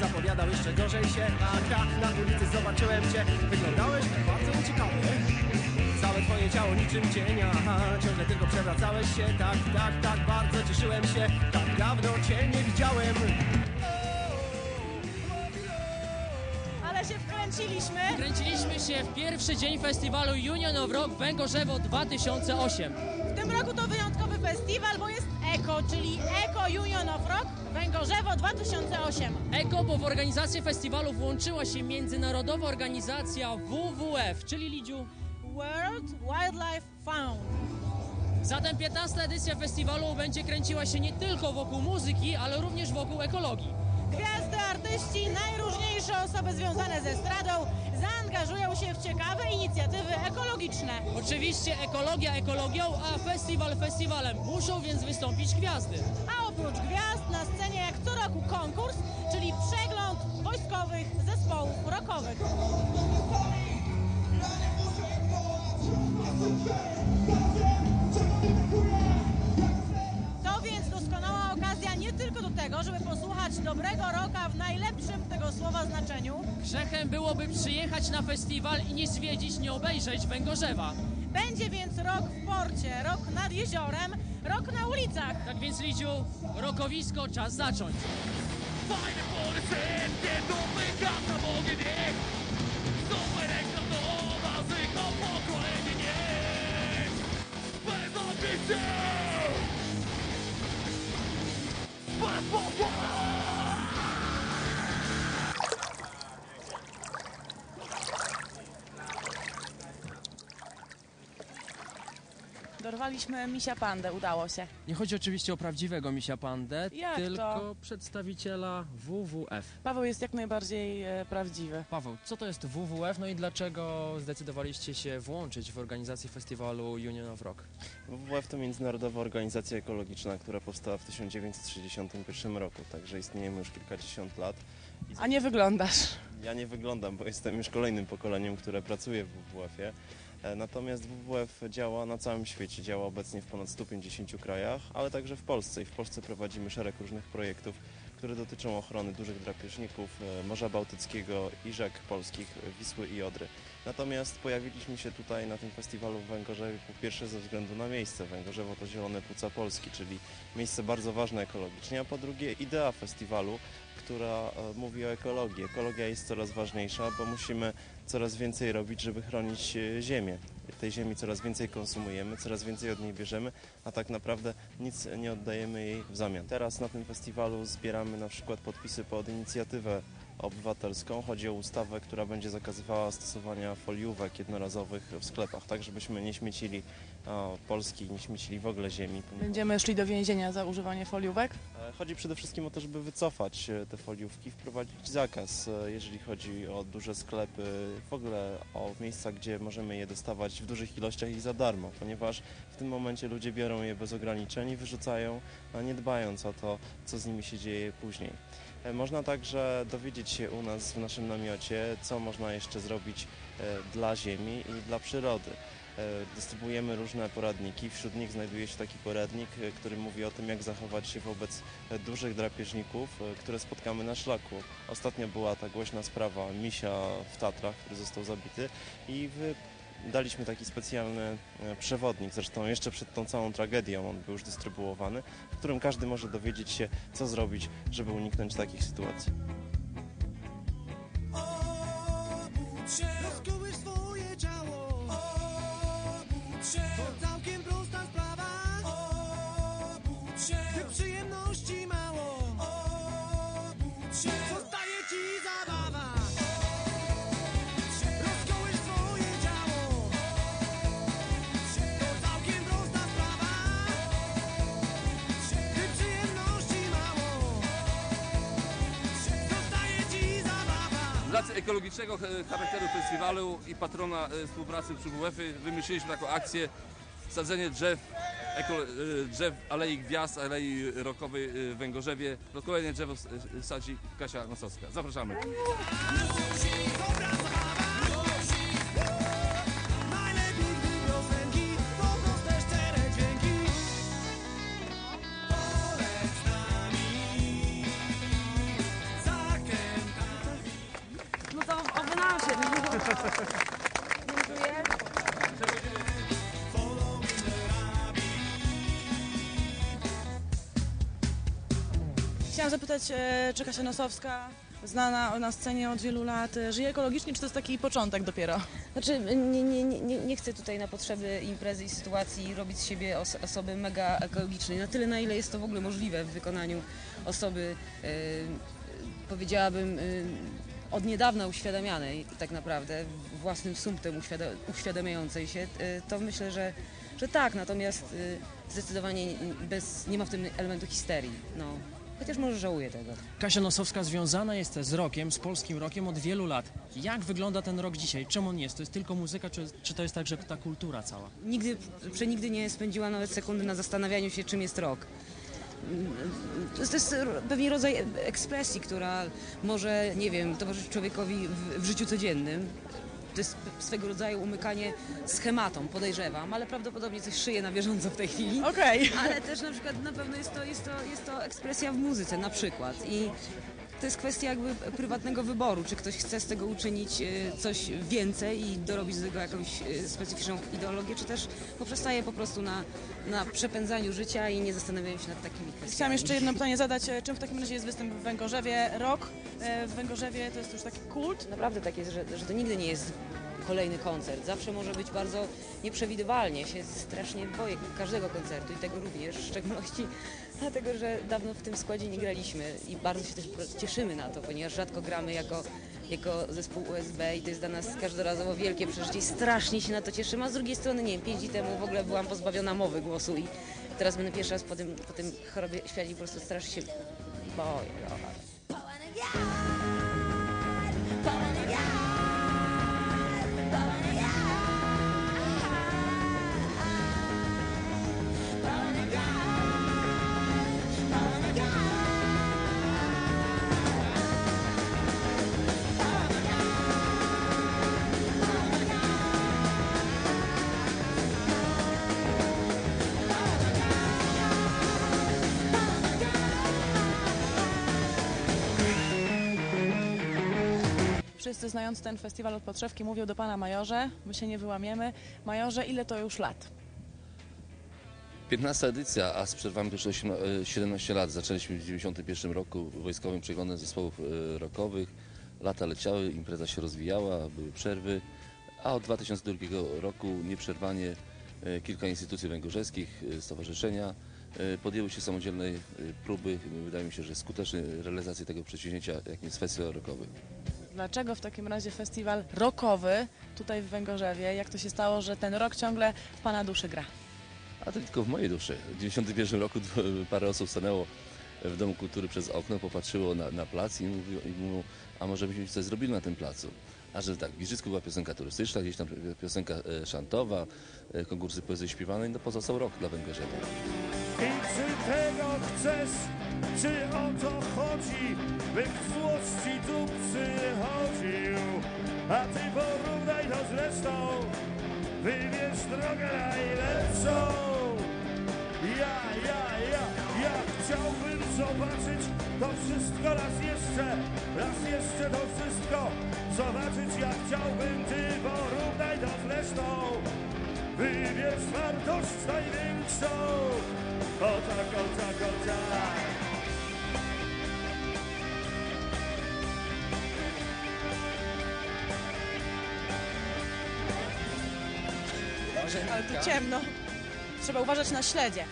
Zapowiadał jeszcze gorzej się. Aha, na ulicy zobaczyłem cię. Wyglądałeś bardzo nieciekawie Całe twoje ciało niczym cień Aha, ciągle tylko przewracałeś się. Tak, tak, tak, bardzo cieszyłem się. Tak dawno cię nie widziałem. Ale się wkręciliśmy. Kręciliśmy się w pierwszy dzień festiwalu Union of Rock Węgorzewo 2008. W tym roku to wyjątkowy festiwal, bo jest EKO, czyli Eko Union of Rock Węgorzewo 2008. Eko, bo w organizację festiwalu włączyła się międzynarodowa organizacja WWF, czyli Lidziu. World Wildlife Fund. Zatem 15 edycja festiwalu będzie kręciła się nie tylko wokół muzyki, ale również wokół ekologii. Gwiazdy, artyści, najróżniejsze osoby związane ze stradą zaangażują się w ciekawe inicjatywy ekologiczne. Oczywiście ekologia ekologią, a festiwal festiwalem. Muszą więc wystąpić gwiazdy. A oprócz gwiazd na scenie jak co roku konkurs, czyli przegląd wojskowych zespołów rockowych. Tego, żeby posłuchać dobrego rocka w najlepszym tego słowa znaczeniu. Grzechem byłoby przyjechać na festiwal i nie zwiedzić, nie obejrzeć Węgorzewa. Będzie więc rok w porcie, rok nad jeziorem, rok na ulicach. Tak więc Lidziu, rokowisko czas zacząć. Dorwaliśmy misia pandę, udało się. Nie chodzi oczywiście o prawdziwego misia pandę, Jak tylko to? przedstawiciela WWF. Paweł jest jak najbardziej e, prawdziwy. Paweł, co to jest WWF, no i dlaczego zdecydowaliście się włączyć w organizację festiwalu Union of Rock? WWF to międzynarodowa organizacja ekologiczna, która powstała w 1961 roku, także istniejemy już kilkadziesiąt lat. I A nie wyglądasz. Ja nie wyglądam, bo jestem już kolejnym pokoleniem, które pracuje w WWF-ie. E, Natomiast WWF działa na całym świecie, działa obecnie w ponad 150 krajach, ale także w Polsce i w Polsce prowadzimy szereg różnych projektów, które dotyczą ochrony dużych drapieżników, e, Morza Bałtyckiego i rzek polskich e, Wisły i Odry. Natomiast pojawiliśmy się tutaj na tym festiwalu w Węgorzewie po pierwsze ze względu na miejsce. Węgorzewo to zielone płuca Polski, czyli miejsce bardzo ważne ekologicznie, a po drugie idea festiwalu, która mówi o ekologii. Ekologia jest coraz ważniejsza, bo musimy coraz więcej robić, żeby chronić e, ziemię. Tej ziemi coraz więcej konsumujemy, coraz więcej od niej bierzemy, a tak naprawdę nic nie oddajemy jej w zamian. Teraz na tym festiwalu zbieramy na przykład podpisy pod inicjatywę obywatelską. Chodzi o ustawę, która będzie zakazywała stosowania foliówek jednorazowych w sklepach, tak żebyśmy nie śmiecili Polski, nie śmiecili w ogóle ziemi. Będziemy szli do więzienia za używanie foliówek. Chodzi przede wszystkim o to, żeby wycofać e, te foliówki, wprowadzić zakaz, e, jeżeli chodzi o duże sklepy, w ogóle o miejsca, gdzie możemy je dostawać w dużych ilościach i za darmo, ponieważ w tym momencie ludzie biorą je bez ograniczeń i wyrzucają, a nie dbając o to, co z nimi się dzieje później. E, Można także dowiedzieć się u nas w naszym namiocie, co można jeszcze zrobić dla ziemi i dla przyrody. E, Dystrybuujemy różne poradniki. Wśród nich znajduje się taki poradnik, e, który mówi o tym, jak zachować się wobec e, dużych drapieżników, które spotkamy na szlaku. Ostatnio była ta głośna sprawa misia w Tatrach, który został zabity i wy... Daliśmy taki specjalny przewodnik, zresztą jeszcze przed tą całą tragedią on był już dystrybuowany, w którym każdy może dowiedzieć się, co zrobić, żeby uniknąć takich sytuacji. Fortaleza. Ekologicznego charakteru festiwalu i patrona e, współpracy przy WF-y wymyśliliśmy taką akcję sadzenie drzew, e, drzew Alei Gwiazd, Alei Rokowej e, w Węgorzewie. Kolejne drzewo sadzi Kasia Nosowska. Zapraszamy. Chciałam zapytać, e, czy Kasia Nosowska, znana na scenie od wielu lat, e, żyje ekologicznie, czy to jest taki początek dopiero? Znaczy, nie, nie, nie, nie- chcę tutaj na potrzeby imprezy i sytuacji robić z siebie os osoby mega ekologicznej. Na tyle, na ile jest to w ogóle możliwe w wykonaniu osoby, e, powiedziałabym, e, od niedawna uświadamianej tak naprawdę, własnym sumptem uświada- uświadamiającej się, to myślę, że, że tak. Natomiast zdecydowanie bez, nie ma w tym elementu histerii. No. Chociaż może żałuję tego. Kasia Nosowska związana jest z rokiem, z polskim rokiem od wielu lat. Jak wygląda ten rok dzisiaj? Czym on jest? To jest tylko muzyka, czy, czy to jest także ta kultura cała? Nigdy, przenigdy nie spędziła nawet sekundy na zastanawianiu się, czym jest rok. To jest, to jest pewnie rodzaj ekspresji, która może, nie wiem, towarzyszyć człowiekowi w, w życiu codziennym. To jest swego rodzaju umykanie schematom, podejrzewam, ale prawdopodobnie coś szyje na bieżąco w tej chwili. Okej. Ale też na przykład na pewno jest to, jest to, jest to ekspresja w muzyce na przykład. I to jest kwestia jakby prywatnego wyboru, czy ktoś chce z tego uczynić e, coś więcej i dorobić z tego jakąś e, specyficzną ideologię, czy też poprzestaje po prostu na, na przepędzaniu życia i nie zastanawiają się nad takimi kwestiami. Chciałam jeszcze jedno pytanie zadać. e, Czym w takim razie jest występ w Węgorzewie? Rok w Węgorzewie to jest już taki kult. Naprawdę tak jest, że, że to nigdy nie jest kolejny koncert. Zawsze może być bardzo nieprzewidywalnie. Się strasznie boję każdego koncertu i tego również, w szczególności dlatego, że dawno w tym składzie nie graliśmy i bardzo się też cieszymy na to, ponieważ rzadko gramy jako, jako zespół USB i to jest dla nas każdorazowo wielkie przeżycie strasznie się na to cieszymy, a z drugiej strony, nie wiem, pięć dni temu w ogóle byłam pozbawiona mowy głosu i teraz będę pierwszy raz po tym, po tym chorobie świadzi, po prostu strasznie się boję. Wszyscy znając ten festiwal od podszewki mówią do pana majorze, my się nie wyłamiemy. Majorze, ile to już lat? 15 edycja, a z przerwami e, 17 lat. Zaczęliśmy w 91 roku wojskowym przeglądem zespołów e, rockowych. Lata leciały, impreza się rozwijała, były przerwy, a od 2002 roku nieprzerwanie e, kilka instytucji węgorzewskich, e, stowarzyszenia podjęły się samodzielnej próby, wydaje mi się, że skutecznej realizacji tego przedsięwzięcia, jakim jest festiwal rockowy. Dlaczego w takim razie festiwal rockowy tutaj w Węgorzewie? Jak to się stało, że ten rok ciągle w pana duszy gra? A to tylko w mojej duszy. W 91 roku parę osób stanęło w Domu Kultury przez okno, popatrzyło na, na plac i, mówi, i mówią, a może byśmy coś zrobili na tym placu. A że tak, w Giżycku była piosenka turystyczna, gdzieś tam piosenka e, szantowa, e, konkursy poezji śpiewanej, no pozostał rok dla Węgorzewa. I czy tego chcesz, czy o to chodzi, by w złości tu przychodził? A ty porównaj to z resztą, wybierz drogę najlepszą. Ja, ja, ja, ja chciałbym zobaczyć to wszystko raz jeszcze, raz jeszcze to wszystko zobaczyć. Ja chciałbym, ty porównaj to z resztą. Wybierz wartość największą. O tak, o tak, o tak. Ale tu ciemno. Trzeba uważać na śledzie.